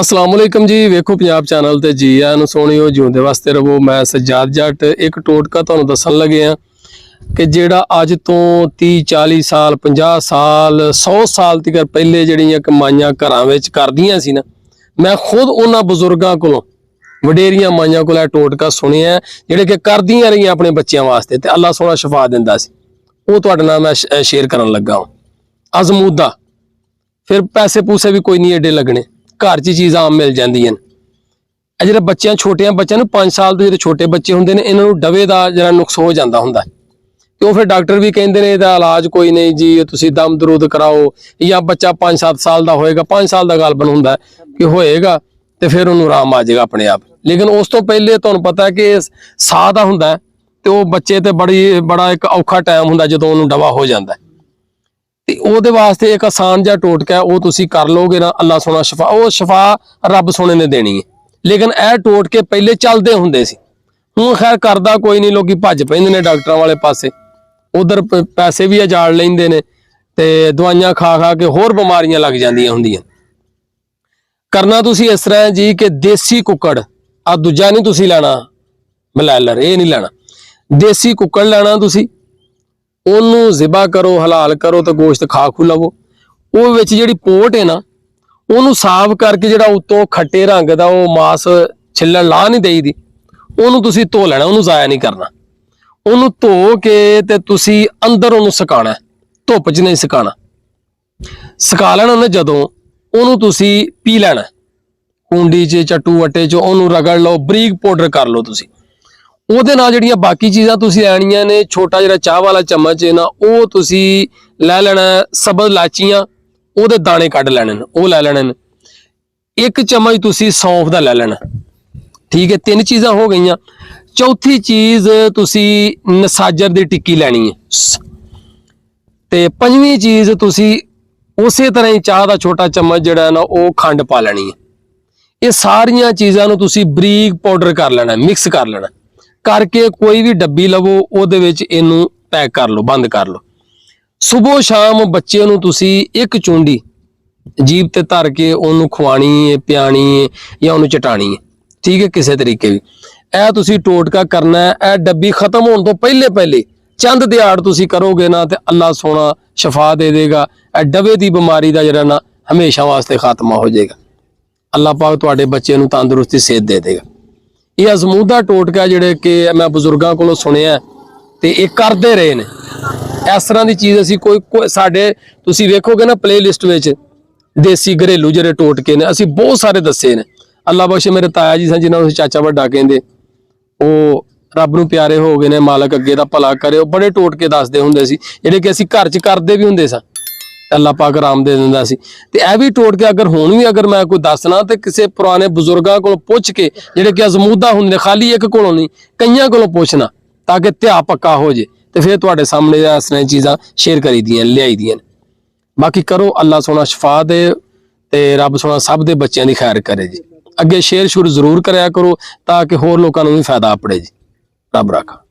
ਅਸਲਾਮ ਵਾਲੇਕਮ ਜੀ, ਵੇਖੋ ਪੰਜਾਬ ਚੈਨਲ ਤੇ ਜੀ ਆਇਆਂ ਨੂੰ ਸੋਹਣਿਓ, ਜਿਉਂਦੇ ਵਾਸਤੇ ਰਵੋ ਮੈਂ ਸਜਾਦ ਜੱਟ, ਇੱਕ ਟੋਟਕਾ ਤੁਹਾਨੂੰ ਦੱਸਣ ਲੱਗੇ ਆ ਕਿ ਜਿਹੜਾ ਅੱਜ ਤੋਂ 30 40 ਸਾਲ 50 ਸਾਲ 100 ਸਾਲ ਤੱਕ ਪਹਿਲੇ ਜਿਹੜੀਆਂ ਕਮਾਈਆਂ ਘਰਾਂ ਵਿੱਚ ਕਰਦੀਆਂ ਸੀ ਨਾ, ਮੈਂ ਖੁਦ ਉਹਨਾਂ ਬਜ਼ੁਰਗਾਂ ਕੋਲੋਂ ਵਡੇਰੀਆਂ ਮਾਈਆਂ ਕੋਲ ਇਹ ਟੋਟਕਾ ਸੁਣਿਆ ਜਿਹੜੇ ਕਿ ਕਰਦੀਆਂ ਰਹੀਆਂ ਆਪਣੇ ਬੱਚਿਆਂ ਵਾਸਤੇ ਤੇ ਅੱਲਾ ਸੋਹਣਾ ਸ਼ਿਫਾ ਦਿੰਦਾ ਸੀ। ਉਹ ਤੁਹਾਡੇ ਨਾਲ ਮੈਂ ਸ਼ੇਅਰ ਕਰਨ ਲੱਗਾ ਹਾਂ। ਅਜ਼ਮੂਦਾ। ਫਿਰ ਪੈਸੇ ਪੂਸੇ ਵੀ ਕੋਈ ਨਹੀਂ ਏਡੇ ਲੱਗਣੇ। ਘਰ 'ਚ ਚੀਜ਼ਾਂ ਆਮ ਮਿਲ ਜਾਂਦੀਆਂ ਨੇ। ਇਹ ਜਿਹੜੇ ਬੱਚਿਆਂ, ਛੋਟਿਆਂ ਬੱਚਿਆਂ ਨੂੰ 5 ਸਾਲ ਤੋਂ ਜਿਹੜੇ ਛੋਟੇ ਬੱਚੇ ਹੁੰਦੇ ਨੇ, ਇਹਨਾਂ ਨੂੰ ਡਵੇ ਦਾ ਜਿਹੜਾ ਨੁਕਸ ਹੋ ਜਾਂਦਾ ਹੁੰਦਾ। ਹੈ। ਤੇ ਉਹ ਫਿਰ ਡਾਕਟਰ ਵੀ ਕਹਿੰਦੇ ਨੇ, ਇਹਦਾ ਇਲਾਜ ਕੋਈ ਨਹੀਂ ਜੀ, ਤੁਸੀਂ ਦਮ ਦਰੂਦ ਕਰਾਓ, ਜਾਂ ਬੱਚਾ 5-7 ਸਾਲ ਦਾ ਹੋਏਗਾ 5 ਸਾਲ ਦਾ ਗਾਲਬਨ ਹੁੰਦਾ ਕਿ ਹੋਏਗਾ ਤੇ ਫਿਰ ਉਹਨੂੰ ਆਰਾਮ ਆ ਜਾਏਗਾ ਆਪਣੇ ਆਪ। ਲੇਕਿਨ ਉਸ ਤੋਂ ਪਹਿਲੇ ਤੁਹਾਨੂੰ ਪਤਾ ਕਿ ਸਾਹ ਦਾ ਹੁੰਦਾ ਹੈ ਤੇ ਉਹ ਬੱਚੇ ਤੇ ਬੜੀ, ਬੜਾ ਇੱਕ ਔਖਾ ਟਾਈਮ ਹੁੰਦਾ ਜਦੋਂ ਉਹਨੂੰ ਡਵਾ ਹੋ ਜਾਂਦਾ ਤੇ ਉਹਦੇ ਵਾਸਤੇ ਇੱਕ ਆਸਾਨ ਜਿਹਾ ਟੋਟਕਾ ਉਹ ਤੁਸੀਂ ਕਰ ਲੋਗੇ ਨਾ, ਅੱਲਾ ਸੋਨਾ ਸ਼ਫਾ, ਉਹ ਸ਼ਫਾ ਰੱਬ ਸੋਨੇ ਨੇ ਦੇਣੀ ਹੈ। ਲੇਕਿਨ ਇਹ ਟੋਟਕੇ ਪਹਿਲੇ ਚੱਲਦੇ ਹੁੰਦੇ ਸੀ। ਹੁਣ ਖੈਰ ਕਰਦਾ ਕੋਈ ਨਹੀਂ, ਲੋਕੀ ਭੱਜ ਪੈਂਦੇ ਨੇ ਡਾਕਟਰਾਂ ਵਾਲੇ ਪਾਸੇ। ਉਧਰ ਪੈਸੇ ਵੀ ਅਜਾੜ ਲੈਂਦੇ ਨੇ ਤੇ ਦਵਾਈਆਂ ਖਾ ਖਾ ਕੇ ਹੋਰ ਬਿਮਾਰੀਆਂ ਲੱਗ ਜਾਂਦੀਆਂ ਹੁੰਦੀਆਂ। ਕਰਨਾ ਤੁਸੀਂ ਇਸ ਤਰ੍ਹਾਂ ਜੀ ਕਿ ਦੇਸੀ ਕੁੱਕੜ ਆ ਦੂਜਾ ਨਹੀਂ ਤੁਸੀਂ ਲੈਣਾ, ਮਲੈਲਰ, ਇਹ ਨਹੀਂ ਲੈਣਾ। ਦੇਸੀ ਕੁੱਕੜ ਲੈਣਾ ਤੁਸੀਂ ਉਹਨੂੰ ਜ਼ਿਬਾ ਕਰੋ, ਹਲਾਲ ਕਰੋ ਤਾਂ ਗੋਸ਼ਤ ਖਾ ਖੂ ਲਵੋ। ਉਹ ਵਿੱਚ ਜਿਹੜੀ ਪੋਟ ਹੈ ਨਾ, ਉਹਨੂੰ ਸਾਫ਼ ਕਰਕੇ ਜਿਹੜਾ ਉੱਤੋਂ ਖੱਟੇ ਰੰਗ ਦਾ ਉਹ ਮਾਸ ਛਿੱਲਣ ਲਾ ਨਹੀਂ ਦੇਈਦੀ। ਉਹਨੂੰ ਤੁਸੀਂ ਧੋ ਲੈਣਾ, ਉਹਨੂੰ ਜ਼ਾਇਆ ਨਹੀਂ ਕਰਨਾ। ਉਹਨੂੰ ਧੋ ਕੇ ਤੇ ਤੁਸੀਂ ਅੰਦਰ ਉਹਨੂੰ ਸੁਕਾਣਾ ਧੁੱਪ 'ਚ ਨਹੀਂ ਸੁਕਾਣਾ। ਸੁਕਾ ਲੈਣਾ ਉਹਨੇ ਜਦੋਂ, ਉਹਨੂੰ ਤੁਸੀਂ ਪੀ ਲੈਣਾ ਕੁੰਡੀ 'ਚ, ਚੱਟੂ ਵੱਟੇ 'ਚ ਉਹਨੂੰ ਰਗੜ ਲਓ, ਬਰੀਕ ਪਾਊਡਰ ਕਰ ਲਓ ਤੁਸੀਂ। ਉਹਦੇ ਨਾਲ ਜਿਹੜੀਆਂ ਬਾਕੀ ਚੀਜ਼ਾਂ ਤੁਸੀਂ ਲੈਣੀਆਂ ਨੇ, ਛੋਟਾ ਜਿਹੜਾ ਚਾਹ ਵਾਲਾ ਚਮਚ ਹੈ ਨਾ, ਉਹ ਤੁਸੀਂ ਲੈ ਲੈਣਾ ਸਬਜ਼ ਲਾਚੀਆਂ ਉਹਦੇ ਦਾਣੇ ਕੱਢ ਲੈਣੇ ਨੇ, ਉਹ ਲੈ ਲੈਣੇ ਨੇ। ਇੱਕ ਚਮਚ ਤੁਸੀਂ ਸੌਂਫ ਦਾ ਲੈ ਲੈਣਾ। ਠੀਕ ਹੈ, ਤਿੰਨ ਚੀਜ਼ਾਂ ਹੋ ਗਈਆਂ। ਚੌਥੀ ਚੀਜ਼ ਤੁਸੀਂ ਨਸਾਜਰ ਦੀ ਟਿੱਕੀ ਲੈਣੀ ਹੈ। ਸ- ਤੇ ਪੰਜਵੀਂ ਚੀਜ਼ ਤੁਸੀਂ ਉਸੇ ਤਰ੍ਹਾਂ ਹੀ ਚਾਹ ਦਾ ਛੋਟਾ ਚਮਚ ਜਿਹੜਾ ਨਾ, ਉਹ ਖੰਡ ਪਾ ਲੈਣੀ ਹੈ। ਇਹ ਸਾਰੀਆਂ ਚੀਜ਼ਾਂ ਨੂੰ ਤੁਸੀਂ ਬਰੀਕ ਪਾਊਡਰ ਕਰ ਲੈਣਾ, ਮਿਕਸ ਕਰ ਲੈਣਾ। ਕਰਕੇ ਕੋਈ ਵੀ ਡੱਬੀ ਲਵੋ, ਉਹਦੇ ਵਿੱਚ ਇਹਨੂੰ ਪੈਕ ਕਰ ਲਓ, ਬੰਦ ਕਰ ਲਓ। ਸਵੇਰ ਸ਼ਾਮ ਬੱਚੇ ਨੂੰ ਤੁਸੀਂ ਇੱਕ ਚੁੰਡੀ ਜੀਭ ਤੇ ਧਰ ਕੇ ਉਹਨੂੰ ਖਵਾਣੀ ਹੈ ਪਿਆਣੀ ਹੈ ਜਾਂ ਉਹਨੂੰ ਚਟਾਣੀ ਹੈ ਠੀਕ ਹੈ, ਕਿਸੇ ਤਰੀਕੇ ਵੀ। ਇਹ ਤੁਸੀਂ ਟੋਟਕਾ ਕਰਨਾ ਹੈ, ਇਹ ਡੱਬੀ ਖਤਮ ਹੋਣ ਤੋਂ ਪਹਿਲੇ ਪਹਿਲੇ ਚੰਦ ਦਿਹਾੜ ਤੁਸੀਂ ਕਰੋਗੇ ਨਾ ਤੇ ਅੱਲਾ ਸੋਨਾ ਸ਼ਫਾ ਦੇ ਦੇਗਾ। ਇਹ ਡਵੇ ਦੀ ਬਿਮਾਰੀ ਦਾ ਜਿਹੜਾ ਨਾ ਹਮੇਸ਼ਾ ਵਾਸਤੇ ਖਾਤਮਾ ਹੋ ਜਾਏਗਾ। ਅੱਲਾ ਪਾਕ ਤੁਹਾਡੇ ਬੱਚੇ ਨੂੰ ਤੰਦਰੁਸਤੀ, ਸਿਹਤ ਦੇ ਦੇਗਾ। ਇਹ ਅਜ਼ਮੂਦਾ ਟੋਟਕਾ ਜਿਹੜੇ ਕਿ ਮੈਂ ਬਜ਼ੁਰਗਾਂ ਕੋਲੋਂ ਸੁਣਿਆ ਤੇ ਇਹ ਕਰਦੇ ਰਹੇ ਨੇ। ਇਸ ਤਰ੍ਹਾਂ ਦੀ ਚੀਜ਼ ਅਸੀਂ ਕੋਈ ਕੋਈ- ਸਾਡੇ ਤੁਸੀਂ ਵੇਖੋਗੇ ਨਾ ਪਲੇਲਿਸਟ ਵਿੱਚ, ਦੇਸੀ ਘਰੇਲੂ ਜਿਹੜੇ ਟੋਟਕੇ ਨੇ, ਅਸੀਂ ਬਹੁਤ ਸਾਰੇ ਦੱਸੇ ਨੇ। ਅੱਲਾ ਬਖਸ਼ੇ ਮੇਰੇ ਤਾਇਆ ਜੀ ਸਨ, ਜਿਨ੍ਹਾਂ ਨੂੰ ਚਾਚਾ ਵੱਡਾ ਕਹਿੰਦੇ। ਉਹ ਰੱਬ ਨੂੰ ਪਿਆਰੇ ਹੋ ਗਏ ਨੇ, ਮਾਲਕ ਅੱਗੇ ਦਾ ਭਲਾ ਕਰੇ। ਉਹ ਬੜੇ ਟੋਟਕੇ ਦੱਸਦੇ ਹੁੰਦੇ ਸੀ, ਜਿਹੜੇ ਕਿ ਅਸੀਂ ਘਰ 'ਚ ਕਰਦੇ ਵੀ ਹੁੰਦੇ ਸਾਂ। ਅੱਲਾਹ ਪਾਕ ਆਰਾਮ ਦੇ ਦਿੰਦਾ ਸੀ। ਤੇ ਇਹ ਵੀ ਟੋਟ ਕੇ ਅਗਰ ਹੁਣ ਵੀ ਅਗਰ ਮੈਂ ਕੋਈ ਦੱਸਣਾ ਤੇ ਕਿਸੇ ਪੁਰਾਣੇ ਬਜ਼ੁਰਗਾਂ ਕੋਲ ਪੁੱਛ ਕੇ ਜਿਹੜੇ ਕਿ ਅਜ਼ਮੂਦਾ ਹੁੰਦੇ ਖਾਲੀ ਇੱਕ ਕੋਲੋਂ ਨਹੀਂ, ਕਈਆਂ ਕੋਲੋਂ ਪੁੱਛਣਾ ਤਾਂ ਕਿ ਧਿਆ ਪੱਕਾ ਹੋ ਜੇ ਤੇ ਫਿਰ ਤੁਹਾਡੇ ਸਾਹਮਣੇ ਇਸ ਤਰ੍ਹਾਂ ਚੀਜ਼ਾਂ ਸ਼ੇਅਰ ਕਰੀ ਦੀਆਂ ਲਿਆਈ ਦੀਆਂ ਨੇ। ਬਾਕੀ ਕਰੋ, ਅੱਲਾ ਸੋਨਾ ਸ਼ਫਾ ਦੇ ਤੇ ਰੱਬ ਸੋਨਾ ਸਭ ਦੇ ਬੱਚਿਆਂ ਦੀ ਖੈਰ ਕਰੇ ਜੀ। ਅੱਗੇ ਸ਼ੇਅਰ ਸ਼ੁਰੂ ਜ਼ਰੂਰ ਕਰਿਆ ਕਰੋ ਤਾਂ ਕਿ ਹੋਰ ਲੋਕਾਂ ਨੂੰ ਵੀ ਫਾਇਦਾ ਆਪਣੇ ਜੀ। ਰੱਬ ਰਾਖਾ।